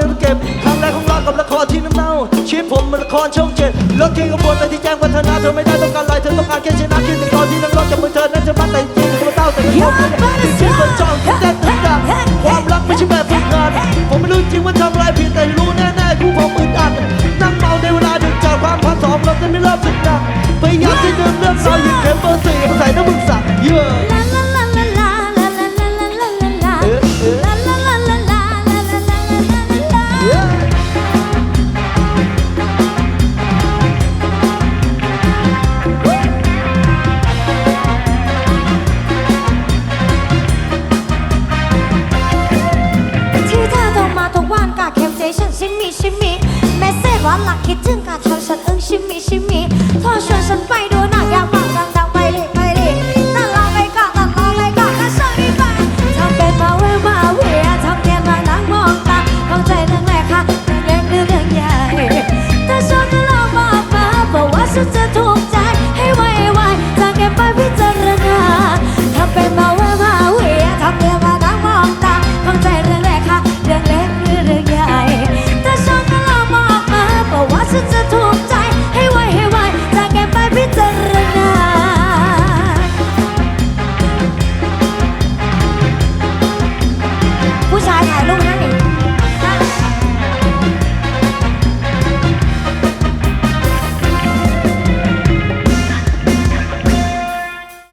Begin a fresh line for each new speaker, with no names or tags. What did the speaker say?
ยังเก็บ
ครั้งแรกของเรากับละครที่น้ำเน่าชีวิตผมมันละครช่องเจ็ดรถที่กระบวนไปที่แจ้งวัฒนาเธอไม่ได้ต้องการอะไรเธอต้องการแค่ชนะคิดถึงตอนที่นั่งรถกับมือเธอนั้นจะมัดแต่จริงๆเต้าแต่ก็ผ ใจ
ฉันชิมิชิมิแมสเซจว่าหลักคิดถึงการทำฉันอึ้งชิมิชิมิเธอชวนฉันไปดู